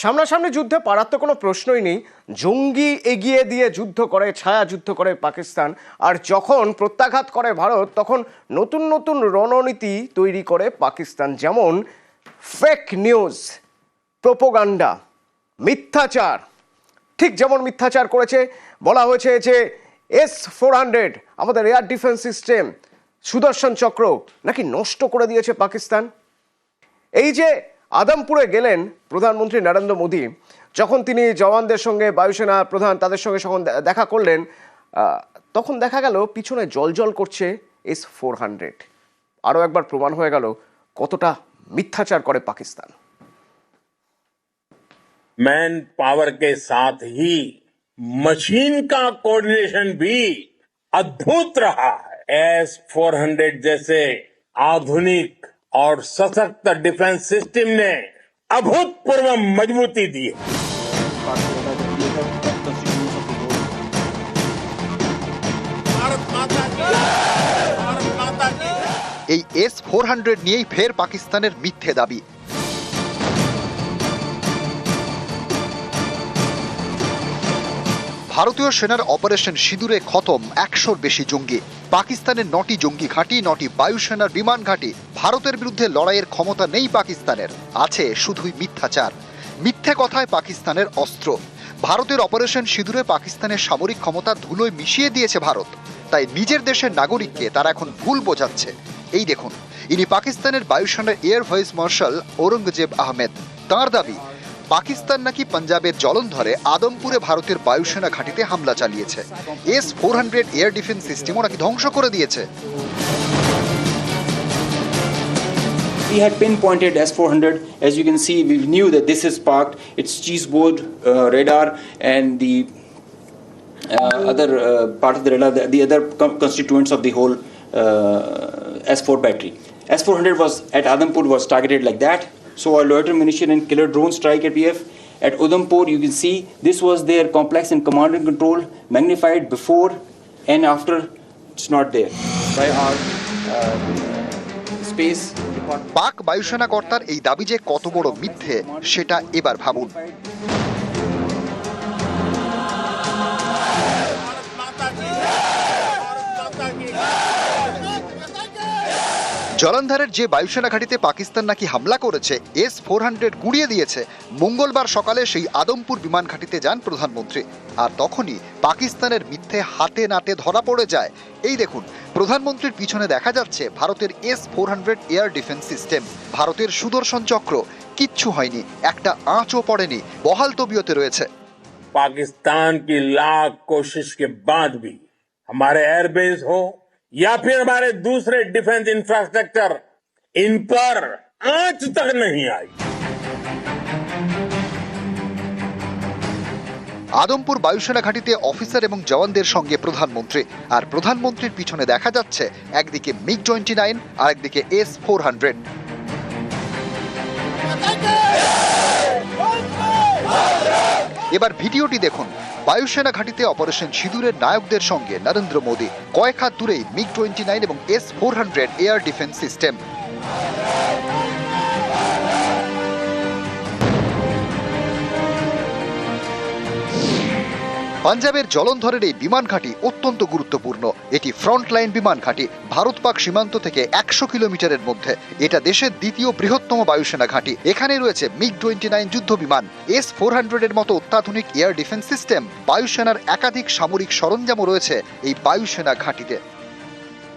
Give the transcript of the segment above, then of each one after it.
সামনাসামনি যুদ্ধে পারার তো কোনো প্রশ্নই নেই। জঙ্গি এগিয়ে দিয়ে যুদ্ধ করে, ছায়া যুদ্ধ করে পাকিস্তান। আর যখন প্রত্যাঘাত করে ভারত, তখন নতুন নতুন রণনীতি তৈরি করে পাকিস্তান। যেমন ফেক নিউজ প্রোপোগান্ডা মিথ্যাচার। ঠিক যেমন মিথ্যাচার করেছে, বলা হয়েছে যে এস ফোর হান্ড্রেড আমাদের air defence system Sudarshan Chakra, নাকি নষ্ট করে দিয়েছে পাকিস্তান? এই যে আদমপুরে গেলেন প্রধানমন্ত্রী নরেন্দ্র মোদী যখন তিনি জওয়ানদের সঙ্গে বায়ুসেনা প্রধান তাদের সঙ্গে যখন দে- দেখা করলেন আহ, তখন দেখা গেল পিছনে জল করছে এস ফোর হান্ড্রেড আরও একবার প্রমাণ হয়ে গেল কতটা মিথ্যাচার করে পাকিস্তান मैन पावर के साथ ही मशीन का कोऑर्डिनेशन भी अद्भुत रहा है एस फोर हंड्रेड जैसे आधुनिक और सशक्त डिफेंस सिस्टम ने अभूतपूर्व मजबूती दी है भारत माता की भारत माता की এই এস ফোর হান্ড্রেড নিয়েই ফের পাকিস্তানের মিথ্যে দাবি ভারতীয় সেনার অপারেশন সিঁদুরে খতম, একশোর বেশি জঙ্গি। পাকিস্তানের নটি জঙ্গি ঘাঁটি, নটি বায়ুসেনার বিমান ঘাঁটি। ভারতের বিরুদ্ধে লড়াইয়ের ক্ষমতা নেই পাকিস্তানের। আছে শুধুই মিথ্যাচার। মিথ্যে কথায় পাকিস্তানের অস্ত্র। ভারতের অপারেশন সিঁদুরে পাকিস্তানের সামরিক ক্ষমতা ধুলোয় মিশিয়ে দিয়েছে ভারত। তাই নিজের দেশের নাগরিককে তারা এখন ভুল বোঝাচ্ছে। এই দেখুন, ইনি পাকিস্তানের বায়ুসেনার air vice marshal Aurangzeb Ahmed. তাঁর দাবি পাকিস্তান নাকি পাঞ্জাবের জলন্ধরে আদমপুরে ভারতের বায়ুসেনা ঘাঁটিতে হামলা চালিয়েছে S four hundred air defence সিস্টেমও নাকি ধ্বংস করে দিয়েছে We had pinpointed S400. As you can see, we knew that this is parked. It's cheeseboard uh, radar and the uh, other uh, part of the radar, the, the other constituents of the whole uh, S4 battery. S400 was at Adampur was targeted like that. So a loiter munition and killer drone strike at PF. At Udampur, you can see this was their complex and command and control magnified before and after. It's not there by our uh, space পাক বায়ুসেনা কর্তার এই দাবি যে কত বড় মিথ্যে সেটা এবার ভাবুন জলন্ধরের যে বায়ুসেনা ঘাঁটিতে পাকিস্তান নাকি হামলা করেছে এস ফোর হান্ড্রেড গুড়িয়ে দিয়েছে মঙ্গলবার সকালে সেই আদমপুর বিমান ঘাঁটিতে যান প্রধানমন্ত্রী আর তখনই পাকিস্তানের মিথ্যে হাতে নাতে ধরা পড়ে যায় এই দেখুন প্রধানমন্ত্রীর পিছনে দেখা যাচ্ছে ভারতের S four hundred air defence system ভারতের সুদর্শন চক্র কিচ্ছু হয়নি একটা আঁচও পড়েনি বহাল তবিয়তে রয়েছে पाकिस्तान की लाख कोशिश के बाद भी हमारे एयरबेस हो या फिर हमारे दूसरे डिफेंस इंफ्रास्ट्रक्चर इन पर आंच तक नहीं आई আদমপুর বায়ুসেনা ঘাঁটিতে অফিসার এবং জওয়ানদের সঙ্গে প্রধানমন্ত্রী আর প্রধানমন্ত্রীর পিছনে দেখা যাচ্ছে একদিকে মিগ টোয়েন্টি নাইন আর একদিকে এস ফোর হান্ড্রেড এবার ভিডিওটি দেখুন। বায়ুসেনা ঘাঁটিতে অপারেশন সিঁদুরের নায়কদের সঙ্গে নরেন্দ্র মোদী। কয়েক হাত দূরেই মিগ টোয়েন্টি নাইন এবং S four hundred air defence system পাঞ্জাবের জলন্ধরের এই বিমান ঘাঁটি অত্যন্ত গুরুত্বপূর্ণ এটি ফ্রন্টলাইন বিমান ঘাঁটি ভারত পাক সীমান্ত থেকে একশো কিলোমিটারের মধ্যে এটা দেশের দ্বিতীয় বৃহত্তম বায়ুসেনা ঘাঁটি এখানে রয়েছে মিগ টোয়েন্টি নাইন যুদ্ধ বিমান এস ফোর হান্ড্রেডের মতো অত্যাধুনিক এয়ার ডিফেন্স সিস্টেম বায়ুসেনার একাধিক সামরিক সরঞ্জামও রয়েছে এই বায়ুসেনা ঘাঁটিতে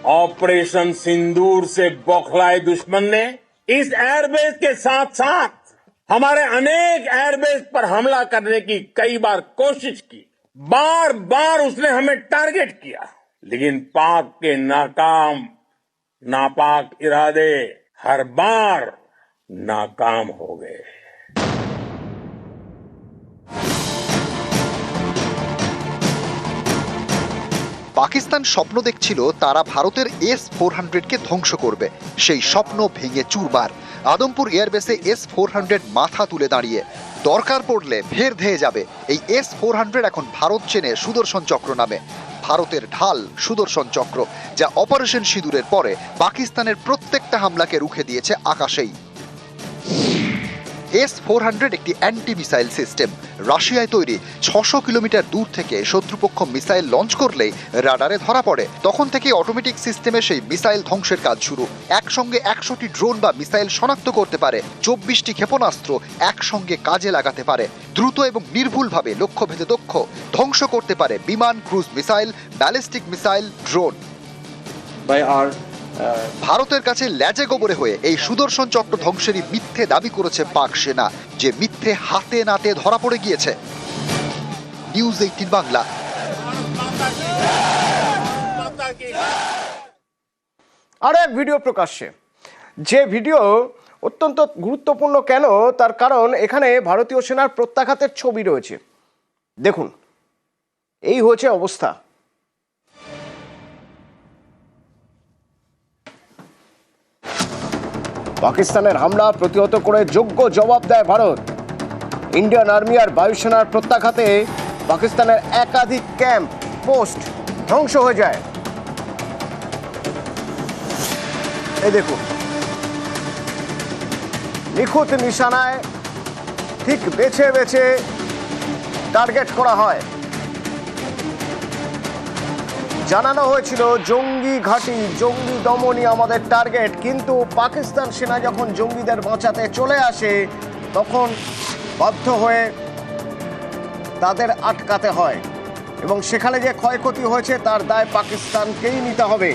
ऑपरेशन सिंदूर से बौखलाए दुश्मन ने इस एयरबेस के साथ साथ हमारे अनेक एयरबेस पर हमला करने की कई बार कोशिश की बार बार उसने हमें टारगेट किया लेकिन पाक के नाकाम नापाक इरादे हर बार नाकाम हो गए পাকিস্তান স্বপ্ন দেখছিল তারা ভারতের এস ফোর হান্ড্রেডকে ধ্বংস করবে সেই স্বপ্ন ভেঙে চুরমার আদমপুর এয়ারবেসে এস ফোর হান্ড্রেড মাথা তুলে দাঁড়িয়ে দরকার পড়লে ফের ধেয়ে যাবে। এই এস ফোর হান্ড্রেড এখন ভারত চেনে সুদর্শন চক্র নামে। ভারতের ঢাল সুদর্শন চক্র, যা অপারেশন সিঁদুরের পরে পাকিস্তানের প্রত্যেকটা হামলাকে রুখে দিয়েছে আকাশেই। এস ফোর হান্ড্রেড একটি অ্যান্টি মিসাইল সিস্টেম রাশিয়ায় তৈরি। ছশো কিলোমিটার দূর থেকে শত্রুপক্ষ মিসাইল লঞ্চ করলেই রাডারে ধরা পড়ে। তখন থেকে অটোমেটিক সিস্টেমে সেই মিসাইল ধ্বংসের কাজ শুরু। একসঙ্গে একশোটি ড্রোন বা মিসাইল শনাক্ত করতে পারে। চব্বিশটি ক্ষেপণাস্ত্র একসঙ্গে কাজে লাগাতে পারে। দ্রুত এবং নির্ভুলভাবে লক্ষ্যভেদে দক্ষ ধ্বংস করতে পারে বিমান, cruise missile ballistic missile drone by ভারতের কাছে ল্যাজে গোবরে হয়ে এই সুদর্শন চক্র ধ্বংসেরই মিথ্যে দাবি করেছে পাক সেনা, যে মিথ্যে হাতে নাতে ধরা পড়ে গিয়েছে। News eighteen Bangla. আর এক ভিডিও প্রকাশ্যে। যে ভিডিও অত্যন্ত গুরুত্বপূর্ণ কেন? তার কারণ এখানে ভারতীয় সেনার প্রত্যাঘাতের ছবি রয়েছে। দেখুন, এই হয়েছে অবস্থা। পাকিস্তানের হামলা প্রতিহত করে যোগ্য জবাব দেয় ভারত। ইন্ডিয়ান আর্মি আর বায়ুসেনার প্রত্যাঘাতে পাকিস্তানের একাধিক ক্যাম্প, পোস্ট ধ্বংস হয়ে যায়। এই দেখুন। নিখুঁত নিশানায় ঠিক বেছে বেছে টার্গেট করা হয়। জানানো হয়েছিল, জঙ্গি ঘাঁটি, জঙ্গি দমনই আমাদের টার্গেট কিন্তু পাকিস্তান সেনা যখন জঙ্গিদের বাঁচাতে চলে আসে, তখন বাধ্য হয়ে তাদের আটকাতে হয়। এবং সেখানে যে ক্ষয়ক্ষতি হয়েছে, তার দায় পাকিস্তানকেই নিতে হবে।